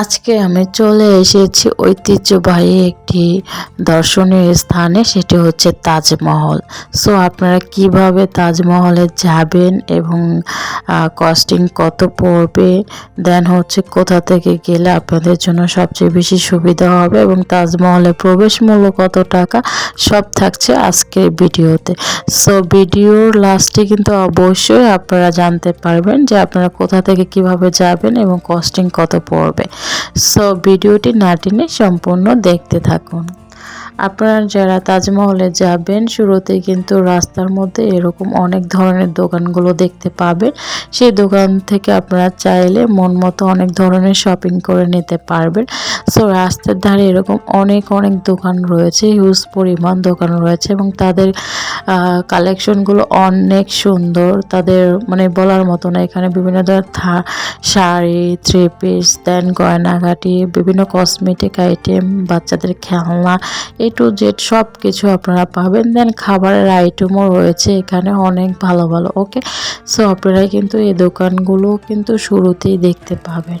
আজকে আমি চলে এসেছি ঐতিহ্যবাহী একটি দর্শনীয় স্থানে সেটি হচ্ছে তাজমহল। সো আপনারা কীভাবে তাজমহলে যাবেন এবং কস্টিং কত পড়বে দেন হচ্ছে কোথা থেকে গেলে আপনাদের জন্য সবচেয়ে বেশি সুবিধা হবে এবং তাজমহলে প্রবেশ মূল্য কত টাকা, সব থাকছে আজকের ভিডিওতে। সো ভিডিওর লাস্টে কিন্তু অবশ্যই আপনারা জানতে পারবেন যে আপনারা কোথা থেকে কীভাবে যাবেন এবং কস্টিং কত পড়বে। সো ভিডিওটি না টেনে সম্পূর্ণ দেখতে থাকুন। 空。আপনারা যারা তাজমহলে যাবেন, শুরুতে কিন্তু রাস্তার মধ্যে এরকম অনেক ধরনের দোকানগুলো দেখতে পাবেন। সেই দোকান থেকে আপনারা চাইলে মন মতো অনেক ধরনের শপিং করে নিতে পারবেন। সো রাস্তার ধারে এরকম অনেক অনেক দোকান রয়েছে হিউজ পরিমাণ দোকান রয়েছে এবং তাদের কালেকশনগুলো অনেক সুন্দর। তাদের মানে বলার মতো না, এখানে বিভিন্ন ধরনের শাড়ি থ্রি পিস দেন গয়নাঘাটি বিভিন্ন কসমেটিক আইটেম বাচ্চাদের খেলনা এ টু জেড সব কিছু আপনারা পাবেন। দেন খাবারের আইটেমও রয়েছে এখানে অনেক ভালো ভালো ওকে সো আপনারা কিন্তু এই দোকানগুলো কিন্তু শুরুতেই দেখতে পাবেন।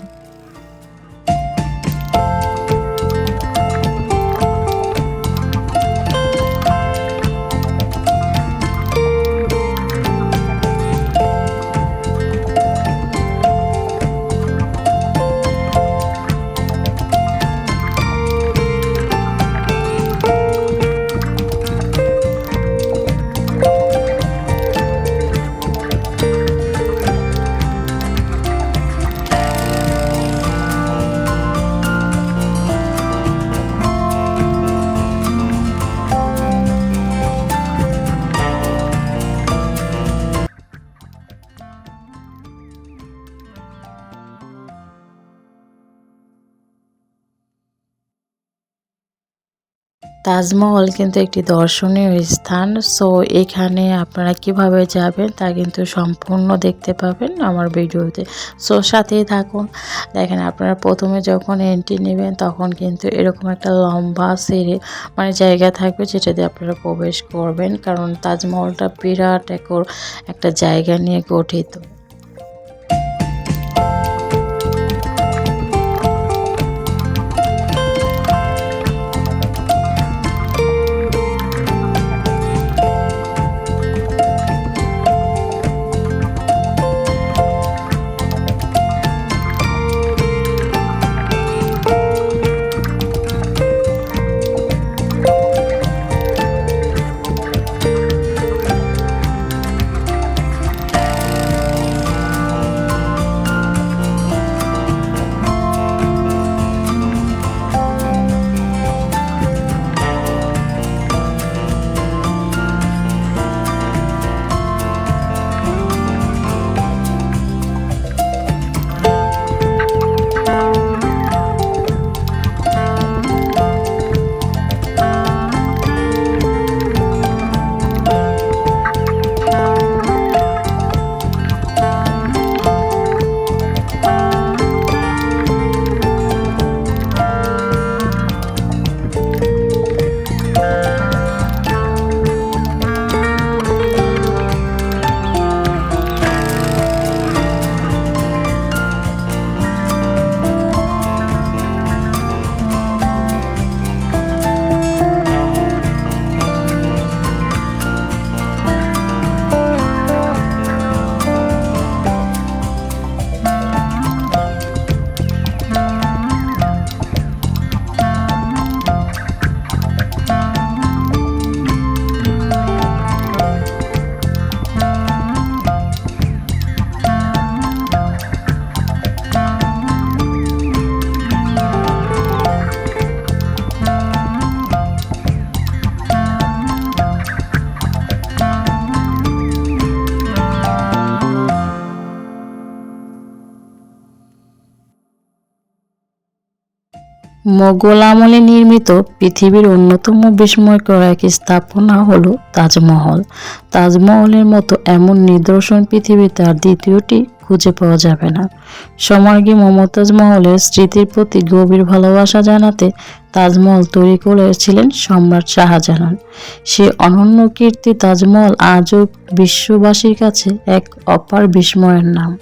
তাজমহল কিন্তু একটি দর্শনীয় স্থান। সো এখানে আপনারা কীভাবে যাবেন তা কিন্তু সম্পূর্ণ দেখতে পাবেন আমার ভিডিওতে। সো সাথেই থাকুন। দেখেন, আপনারা প্রথমে যখন এন্ট্রি নেবেন, তখন কিন্তু এরকম একটা লম্বা সেরে মানে জায়গা থাকবে যেটা দিয়ে আপনারা প্রবেশ করবেন। কারণ তাজমহলটা বিরাট একর একটা জায়গা নিয়ে গঠিত। মোগল আমলে নির্মিত পৃথিবীর অন্যতম বিস্ময়কর এক স্থাপনা হল তাজমহল। তাজমহলের মতো এমন নিদর্শন পৃথিবীতে আর দ্বিতীয়টি খুঁজে পাওয়া যাবে না। সমার্গী মমতাজ মহলের স্মৃতির প্রতি গভীর ভালোবাসা জানাতে তাজমহল তৈরি করেছিলেন সম্রাট শাহজাহান সে অনন্য কীর্তি তাজমহল আজও বিশ্ববাসীর কাছে এক অপার বিস্ময়ের নাম।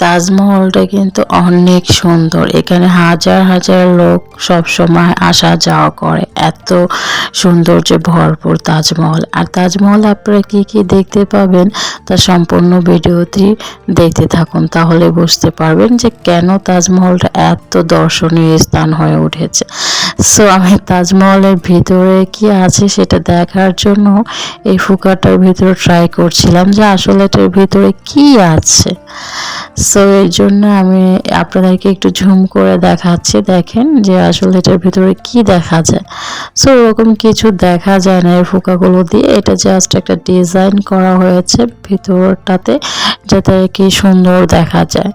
তাজমহলটা কিন্তু অনেক সুন্দর। এখানে হাজার হাজার লোক সব সময় আসা যাওয়া করে। এত সৌন্দর্যে ভরপুর তাজমহল। আর তাজমহল আপনারা কি কি দেখতে পাবেন তা সম্পূর্ণ ভিডিওটি দেখতে থাকুন। তাহলে বুঝতে পারবেন যে কেন তাজমহলটা এত দর্শনীয় স্থান হয়ে উঠেছে। সো, আমি তাজমহলের ভিতরে কি আছে সেটা দেখার জন্য এই ফুকাটার ভিতরে ট্রাই করছিলাম যে আসলে এটার ভিতরে কি আছে। সো এর জন্য আমি আপনাদেরকে একটু ঝুম করে দেখাচ্ছি। দেখেন যে আসলে এটার ভিতরে কি দেখা যায়। সো ওরকম কিছু দেখা যায় না এই ফোকাগুলো দিয়ে। এটা জাস্ট একটা ডিজাইন করা হয়েছে ভিতরটাতে, যাতে কি সুন্দর দেখা যায়।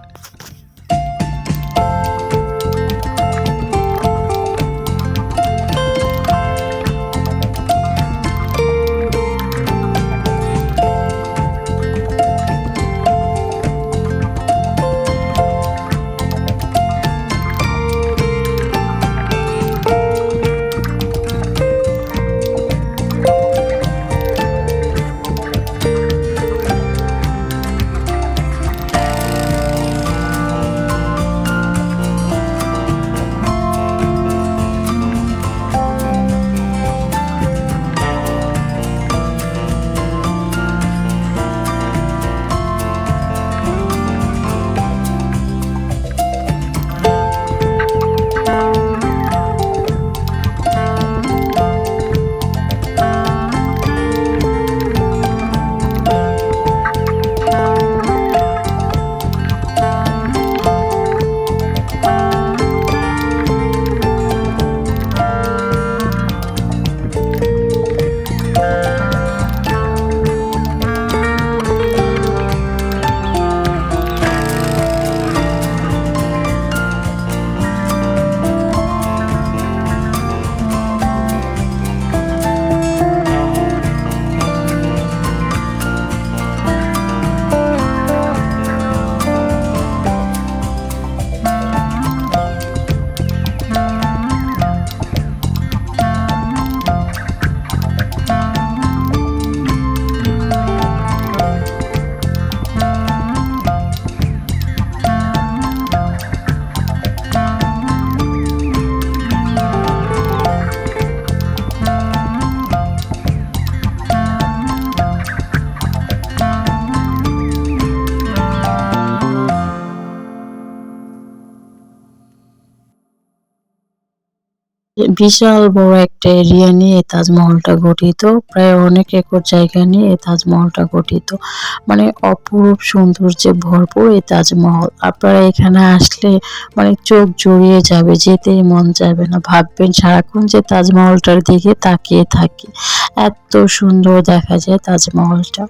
বিশাল বড় একটা এরিয়া নিয়ে এই তাজমহলটা গঠিত। প্রায় অনেক একর জায়গা নিয়ে এই তাজমহলটা গঠিত। মানে অপরূপ সৌন্দর্যে ভরপুর এই তাজমহল। আপনারা এখানে আসলে মানে চোখ জড়িয়ে যাবে, যেতেই মন যাবে না। ভাববেন সারাক্ষণ যে তাজমহলটার দিকে তাকিয়ে থাকি। এত সুন্দর দেখা যায় তাজমহলটা।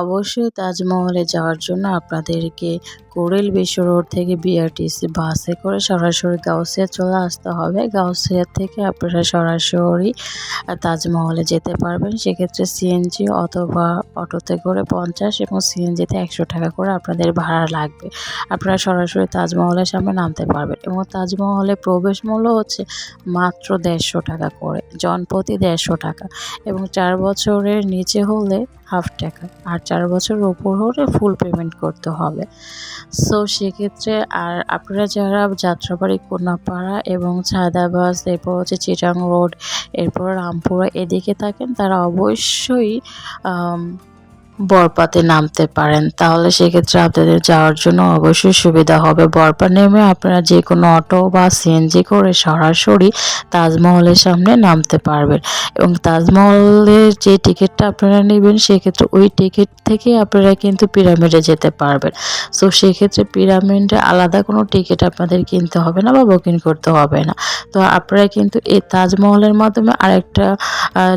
অবশ্যই তাজমহলে যাওয়ার জন্য আপনাদেরকে কোরেল বিশ্ব রোড থেকে বিআরটিসি বাসে করে সরাসরি গাউসিয়া চলে আসতে হবে। গাউসিয়া থেকে আপনারা সরাসরি তাজমহলে যেতে পারবেন। সেক্ষেত্রে সিএনজি অথবা অটোতে করে পঞ্চাশ এবং সিএনজিতে একশো টাকা করে আপনাদের ভাড়া লাগবে। আপনারা সরাসরি তাজমহলের সামনে নামতে পারবেন এবং তাজমহলে প্রবেশ মূল্য হচ্ছে মাত্র দেড়শো টাকা করে, জনপ্রতি দেড়শো টাকা এবং চার বছরের নিচে হলে হাফ টাকা আর চার বছর ওপর হলে ফুল পেমেন্ট করতে হবে। সো সেক্ষেত্রে আর আপনারা যারা যাত্রাবাড়ি কোনাপাড়া এবং ছাদাবাস, এরপর হচ্ছে চিটাং রোড, এরপর রামপুরা এদিকে থাকেন, তারা অবশ্যই বরপাতে নামতে পারেন, তাহলে সেক্ষেত্রে আপনাদের যাওয়ার জন্য অবশ্যই সুবিধা হবে। বরপা নেমে আপনারা যে কোনো অটো বা সিএনজি করে সরাসরি তাজমহলের সামনে নামতে পারবেন। এবং তাজমহলের যে টিকিটটা আপনারা নেবেন, সেক্ষেত্রে ওই টিকিট থেকে আপনারা কিন্তু পিরামিডে যেতে পারবেন। সো সেক্ষেত্রে পিরামিডে আলাদা কোনো টিকিট আপনাদের কিনতে হবে না বা বুকিং করতে হবে না। তো আপনারা কিন্তু এই তাজমহলের মাধ্যমে আরেকটা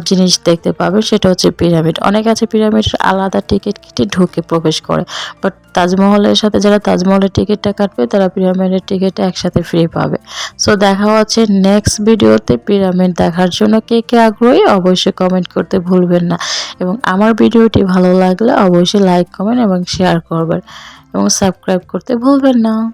জিনিস দেখতে পাবেন, সেটা হচ্ছে পিরামিড। অনেক আছে পিরামিডের আলাদা টিকিট কেটে ঢুকে প্রবেশ করে। বাট তাজমহলের সাথে যারা তাজমহলের টিকিটটা কাটবে, তারা পিরামিডের টিকিটটা একসাথে ফ্রি পাবে। সো দেখা হচ্ছে নেক্সট ভিডিওতে পিরামিড দেখার জন্য কে কে আগ্রহী, অবশ্যই কমেন্ট করতে ভুলবেন না। এবং আমার ভিডিওটি ভালো লাগলে অবশ্যই লাইক কমেন্ট এবং শেয়ার করবেন। এবং সাবস্ক্রাইব করতে ভুলবেন না।